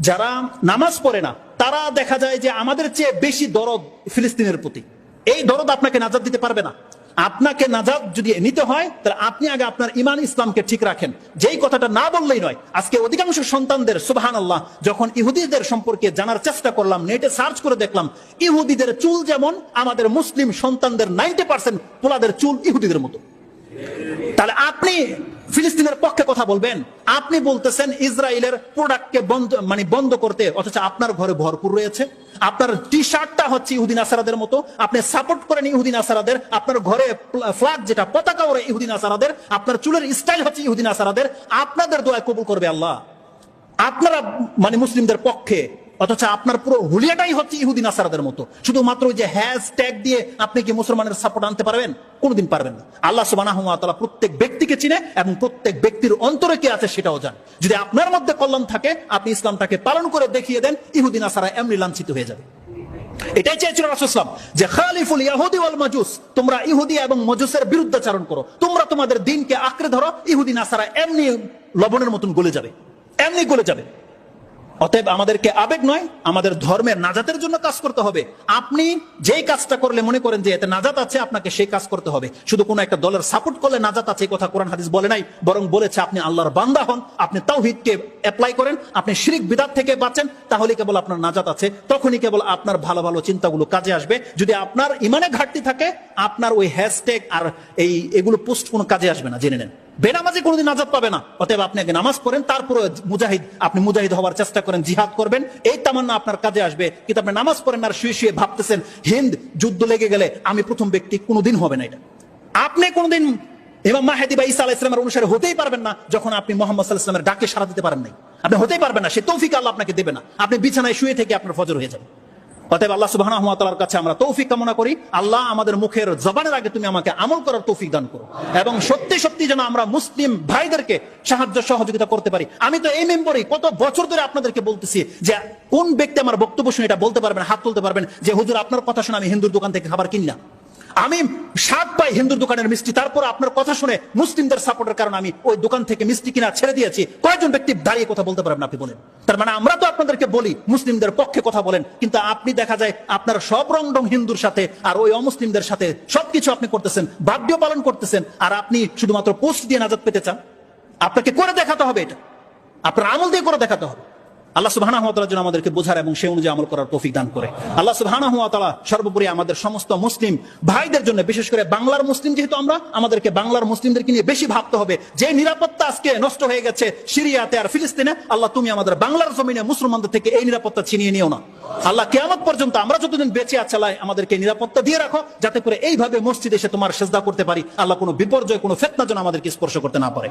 যারা নামাজ পড়ে না, তারা দেখা যায় যে আমাদের চেয়ে বেশি দরদ ফিলিস্তিনের প্রতি। এই দরদ আপনাকে নাজাদ দিতে পারবে না। আপনাকে নাজাদ যদি নিতে হয়, তাহলে আপনি আগে আপনার ইমান ইসলামকে ঠিক রাখেন। যেই কথাটা না বললেই নয়, আজকে অধিকাংশ সন্তানদের সুবাহান আল্লাহ যখন ইহুদিদের সম্পর্কে জানার চেষ্টা করলাম, নেটে সার্চ করে দেখলাম, ইহুদিদের চুল যেমন আমাদের মুসলিম সন্তানদের নাইনটি পার্সেন্ট পোলাদের চুল ইহুদিদের মতো। তাহলে আপনি ফিলিস্তিনের পক্ষে কথা বলবেন। আপনি বলতেছেন ইসরায়েলের প্রোডাক্টকে বন্ধ মানে বন্ধ করতে, অথচ আপনার ঘরে ভরপুর রয়েছে। আপনার টি শার্টটা হচ্ছে ইহুদিন আসারাদের মতো। আপনি সাপোর্ট করেন ইহুদিন আসারাদের আপনার ঘরে ফ্ল্যাগ যেটা, পতাকা ওরে ইহুদিন আসারাদের আপনার চুলের স্টাইল হচ্ছে ইহুদিন আসারাদের আপনাদের দোয়া কবুল করবে আল্লাহ। আপনারা মানে মুসলিমদের পক্ষে অথচ আপনার পুরো হুলিয়াটাই হচ্ছে ইহুদিন আসারাদের মতো। শুধুমাত্র ওই যে হ্যাশ ট্যাগ দিয়ে আপনি কি মুসলমানের সাপোর্ট আনতে পারবেন? কোনোদিন পারবেন না। আল্লাহ সুবাহ প্রত্যেক ব্যক্তিকে চিনে এবং প্রত্যেক ব্যক্তির অন্তরে কি আছে সেটাও জান। যদি আপনার মধ্যে কল্যাণ থাকে, আপনি ইসলামটাকে পালন করে দেখিয়ে দেন ইহুদিন আসারা এমনি লাঞ্ছিত হয়ে যাবে। এটাই চেয়েছিল রাসুসলাম যে খালিফুল ইয়াহুদি ওয়াল মাজুস, তোমরা ইহুদি এবং মজুসের বিরুদ্ধাচারণ করো। তোমরা তোমাদের দিনকে আঁকড়ে ধরো, ইহুদি নাসারা এমনি লবণের মতন গলে যাবে। এমনি গলে যাবে। অতএব আমাদেরকে আবেগ নয়, আমাদের ধর্মের নাজাতের জন্য কাজ করতে হবে। আপনি যেই কাজটা করলে মনে করেন যে এতে নাজাত আছে, আপনাকে সেই কাজ করতে হবে। শুধু কোনো একটা দলের সাপোর্ট করলে নাজাত আছে, এই কথা কোরআন হাদিস বলে নাই, বরং বলেছে আপনি আল্লাহর বান্দা হন, আপনি তাওহিদকে অ্যাপ্লাই করেন, আপনি শিরিক বিদাত থেকে বাঁচেন, তাহলে কেবল আপনার নাজাত আছে। তখনই কেবল আপনার ভালো ভালো চিন্তাগুলো কাজে আসবে। যদি আপনার ইমানে ঘাটতি থাকে, আপনার ওই হ্যাশট্যাগ আর এই, এগুলো পোস্ট কোনো কাজে আসবে না, জেনে নেন। বেনামাজি কোনোদিন নাজাত পাবে না। অতএব আপনি আগে নামাজ পড়েন, তারপরে মুজাহিদ, আপনি মুজাহিদ হওয়ার চেষ্টা করেন, জিহাদ করবেন। এই তামান্না আপনার কাজে আসবে। কিন্তু আপনি নামাজ পড়েন আর শুয়ে শুয়ে ভাবতেছেন, হিন্দ যুদ্ধ লেগে গেলে আমি প্রথম ব্যক্তি, কোনোদিন হবে না এটা। আপনি কোনোদিন ইমাম মাহেদি বা ইসা আলাহ ইসলামের অনুসারে হতেই পারবেন না, যখন আপনি মোহাম্মদ সাল্লাহ ডাকে সারা দিতে পারেন নাই। আপনি হতেই পারবেন না, সে তৌফিক আল্লাহ আপনাকে দেবে না। আপনি বিছানায় শুয়ে থেকে আপনার ফজর হয়ে যাবে। অতএব আল্লাহ সুবাহ কাছে আমরা তৌফিক কামনা করি। আল্লাহ আমাদের মুখের জবানের আগে তুমি আমাকে আমল করার তৌফিক দান করো। এবং সত্যি সত্যি যেন আমরা মুসলিম ভাইদেরকে সাহায্য সহযোগিতা করতে পারি। আমি তো এই মেম্বরই কত বছর ধরে আপনাদেরকে বলতেছি যে কোন ব্যক্তি আমার বক্তব্য শুনে এটা বলতে পারবেন, হাত তুলতে পারবেন যে, হুজুর, আপনার কথা শুনে আমি হিন্দুর দোকান থেকে খাবার কিনলাম। আমি স্বাদ পাই হিন্দুর দোকানের মিষ্টি, তারপর আপনার কথা শুনে মুসলিমদের সাপোর্টের কারণে আমি ওই দোকান থেকে মিষ্টি কিনা ছেড়ে দিয়েছি। কয়েকজন ব্যক্তি দাঁড়িয়ে কথা বলতে পারবেন আপনি বলেন। তার মানে আমরা তো আপনাদেরকে বলি, মুসলিমদের পক্ষে কথা বলেন, কিন্তু আপনি দেখা যায় আপনার সব রং রং হিন্দুর সাথে আর ওই অমুসলিমদের সাথে সবকিছু আপনি করতেছেন বাদ্য পালন করতেছেন, আর আপনি শুধুমাত্র পোস্ট দিয়ে নাজাদ পেতে চান। আপনাকে করে দেখাতে হবে এটা। আপনার আমল দিয়ে করে দেখাতে হবে। আল্লাহ সুবহানাহু ওয়া তাআলা যেন আমাদেরকে বোঝার এবং সেই অনুযায়ী আমল করার তৌফিক দান করে। আল্লাহ সুবহানাহু ওয়া তাআলা সর্বোপরি আমাদের সমস্ত মুসলিম ভাইদের জন্য, বিশেষ করে বাংলার মুসলিম যেহেতু আমরা, আমাদেরকে বাংলার মুসলিমদেরকে নিয়ে বেশি ভাবতে হবে। যে নিরাপত্তা আজকে নষ্ট হয়ে গেছে সিরিয়াতে আর ফিলিস্তিনে, আল্লাহ তুমি আমাদের বাংলার জমিনে মুসলমানদের থেকে এই নিরাপত্তা ছিনিয়ে নিও না। আল্লাহ কেয়ামত পর্যন্ত আমরা যতদিন বেঁচে আছালাই আমাদেরকে নিরাপত্তা দিয়ে রাখো, যাতে করে এইভাবে মসজিদে এসে তোমার সেজদা করতে পারি। আল্লাহ কোনো বিপর্যয়, কোনো ফেতনা যেন আমাদেরকে স্পর্শ করতে না পারে।